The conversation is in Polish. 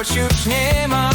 choć już nie ma